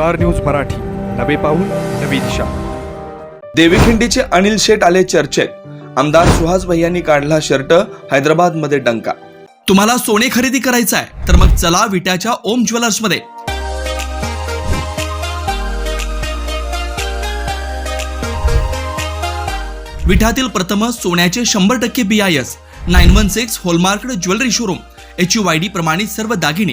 Star news Marathi. नवे पाऊल नवी दिशा. देवीखिंडीचे अनिल शेठ आले चर्चेत. आमदार सुहास भैयांनी काढला शर्ट हैदराबादमध्ये डंका. तुम्हाला सोने खरेदी करायचं आहे तर मग चला विट्याच्या ओम ज्वेलर्समध्ये विठ्यातील प्रथम सोन्याचे शंभर टक्के B I S nine one six hallmark jewellery showroom H U Y D प्रमाणित सर्व दागिने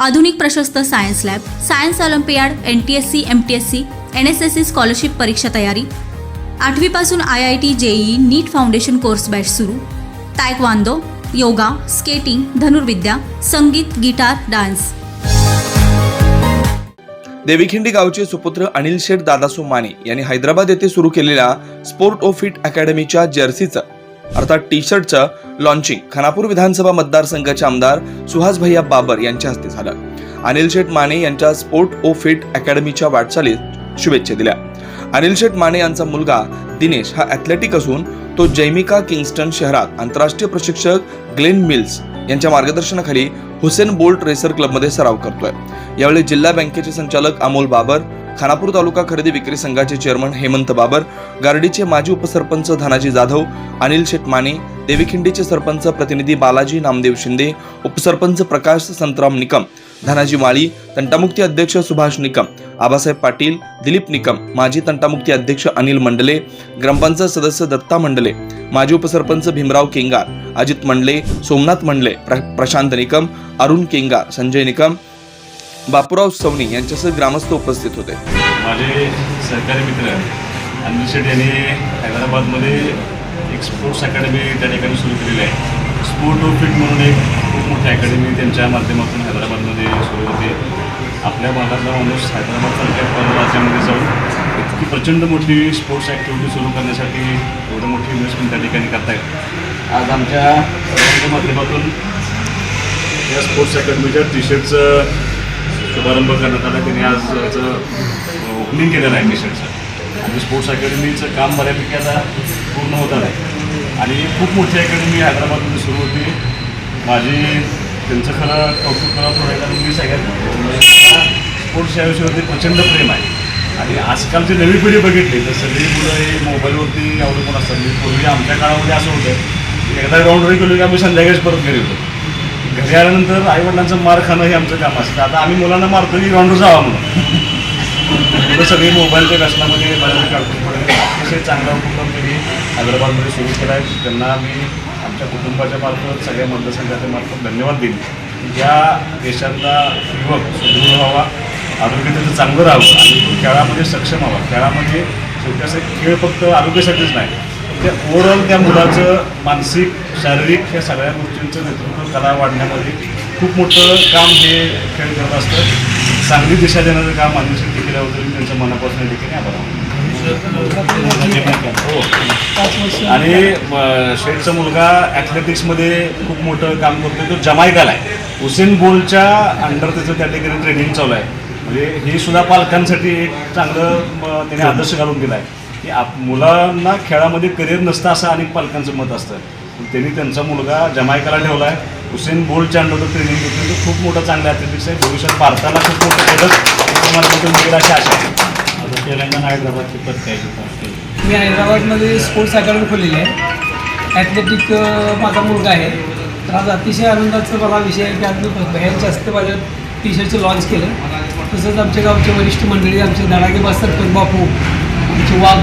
आधुनिक प्रशस्त science lab science olympiad N T S C M T S C N S S C scholarship परीक्षा तयारी. आठवीपासून I I T JEE NEET foundation course batch सुरू. Taekwondo yoga skating धनुर्विद्या संगीत गिटार डान्स. देवीखिंडी गावचे सुपुत्र अनिल शेठ दादा माने यांनी हैदराबाद येथे सुरू केलेल्या स्पोर्ट ऑफ फिट अकॅडमीच्या जर्सीचं अर्थात टी शर्टचं लॉन्चिंग खानापूर विधानसभा मतदारसंघाचे आमदार सुहास भैया बाबर यांच्या हस्ते झालं. अनिल शेठ माने यांच्या स्पोर्ट ओ फिट अकॅडमीच्या वाटचालीत शुभेच्छा दिल्या. अनिल शेठ माने यांचा मुलगा दिनेश हा ॲथलेटिक असून तो जैमिका किंगस्टन शहरात आंतरराष्ट्रीय प्रशिक्षक ग्लेन मिल्स यांच्या मार्गदर्शनाखाली हुसेन बोल्ट रेसर क्लबमध्ये सराव करतोय. यावेळी जिल्हा बँकेचे संचालक अमोल बाबर खानापूर तालुका खरेदी विक्री संघाचे चेअरमन हेमंत बाबर गार्डीचे माजी उपसरपंच धनाजी जाधव अनिल शेटमाने देवीखिंडीचे सरपंच प्रतिनिधी बालाजी नामदेव शिंदे उपसरपंच प्रकाश संतराम निकम धनाजी माळी तंटामुक्ती अध्यक्ष सुभाष निकम आबासाहेब पाटील दिलीप निकम माजी तंटामुक्ती अध्यक्ष अनिल मंडले ग्रामपंचायत सदस्य दत्ता मंडले माजी उपसरपंच भीमराव केंगार अजित मंडले सोमनाथ मंडले प्र- प्रशांत निकम अरुण केंगार संजय निकम बापूराव सवनी यांच्यासह ग्रामस्थ उपस्थित होते. माझे सरकारी मित्र अनिल शेठ यांनी हैदराबादमध्ये एक स्पोर्ट्स अकॅडमी त्या ठिकाणी सुरू केलेली आहे. स्पोर्ट ऑफ फिट म्हणून एक खूप मोठी अकॅडमी त्यांच्या माध्यमातून हैदराबादमध्ये सुरू होते. आपल्या भागातला माणूस हैदराबादसारख्या परराज्यामध्ये जाऊन इतकी प्रचंड मोठी स्पोर्ट्स ॲक्टिव्हिटी सुरू करण्यासाठी एवढं मोठी इन्व्हेस्टमेंट त्या ठिकाणी करतायत. आज आमच्या माध्यमातून या स्पोर्ट्स अकॅडमीच्या टी शर्टचं शुभारंभ करण्यात आला. त्यांनी आज याचं ओपनिंग केलेलं आहे मिशनचं आणि स्पोर्ट्स अकॅडमीचं काम बऱ्यापैकी आता पूर्ण होत आहे. आणि खूप मोठी अकॅडमी हैदराबादमध्ये सुरू होती. माझी त्यांचं खरं कौतुक करावं थोडं मी सगळ्यात स्पोर्ट्स या विषयावरती प्रचंड प्रेम आहे. आणि आजकालची नवी पिढी बघितली तर सगळी मुलं हे मोबाईलवरती अवलंबून असतात म्हणजे पूर्वी आमच्या काळामध्ये असं होतं की एकदा ग्राउंडवर गेलो की आम्ही संध्याकाळीच परत घरी होतो. घरी आल्यानंतर आईवडिलांचं मार खाणं हे आमचं काम असतं. आता आम्ही मुलांना मारतो की ग्राउंडवर जावा म्हणून. मुलं सगळे मोबाईलच्या व्यसनामध्ये बऱ्यापैकी अडकून पडले अतिशय चांगला उपक्रम त्यांनी हैदराबादमध्ये सुरू केला आहे. त्यांना मी आमच्या कुटुंबाच्या मार्फत सगळ्या मतदारसंघाच्या मार्फत धन्यवाद देईल या देशातला युवक सुदृढ व्हावा आरोग्य त्याचं चांगलं राहावं आणि खेळामध्ये सक्षम व्हावा. खेळामध्ये शेवटी असं खेळ फक्त आरोग्यासाठीच नाही त्या ओव्हरऑल त्या मुलाचं मानसिक शारीरिक या सगळ्या गोष्टींचं नेतृत्व कला वाढण्यामध्ये खूप मोठं काम हे खेळ करत असतं. चांगली दिशा देण्याचं काम मानसिक शेट्टी केल्याबद्दल मी त्यांच्या मनापासून देखील आभार हो. आणि शेठचा मुलगा ॲथलेटिक्समध्ये खूप मोठं काम करतो तो जमायकाला आहे. हुसेन बोलच्या अंडर त्याचं त्या ठिकाणी ट्रेनिंग चालू आहे. म्हणजे हे सुद्धा पालकांसाठी एक चांगलं त्याने आदर्श घालून दिला आहे की आप मुलांना खेळामध्ये करिअर नसतं असं अनेक पालकांचं मत असतं. पण त्यांनी त्यांचा मुलगा जमायकाला ठेवला आहे हुसेन बोल्टच्या अंडर ट्रेनिंग घेतली तो खूप मोठा चांगला ॲथलेटिक्स आहे. भविष्यात भारताला खूप मोठं पदक मिळेल अशी आशा आहे. आता तेलंगणा हैदराबादची पदक मी हैदराबादमध्ये स्पोर्ट्स अकॅडमी खोललेली आहे. ॲथलेटिक माझा मुलगा आहे. तर आज अतिशय आनंदाचा मला विषय आहे की आज मी बाहेरच्या हस्ते माझ्या टी शर्टचं लॉन्च केलं. तसंच आमच्या गावचे वरिष्ठ मंडळी आमचे दडागे सरपंच बापू आमचे वाघ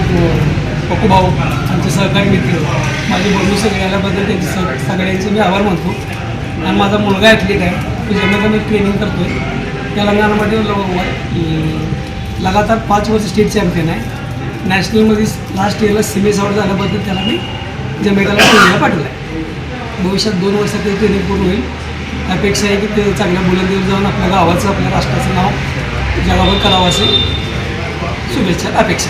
अ, भाऊ आमचे सहकारी मित्र माझे बंधू सगळे आल्याबद्दल त्यांचे स सगळ्यांचे मी आभार मानतो. आणि माझा मुलगा ॲथलीट आहे तो ज्यांना मी ट्रेनिंग करतो आहे तेलंगणामध्ये ल- लगातार पाच वर्ष स्टेट चॅम्पियन आहे. नॅशनलमध्ये लास्ट इयरला सिमेस आउट झाल्याबद्दल त्याला मी जमेकाला ट्रेनिंगला पाठवलं आहे भविष्यात दोन वर्षात ते ट्रेनिंग पूर्ण होईल. अपेक्षा आहे की ते चांगल्या बुलंदीवर जाऊन आपल्या गावाचं आपल्या राष्ट्राचं नाव जगावर करावं असेल. शुभेच्छा अपेक्षा.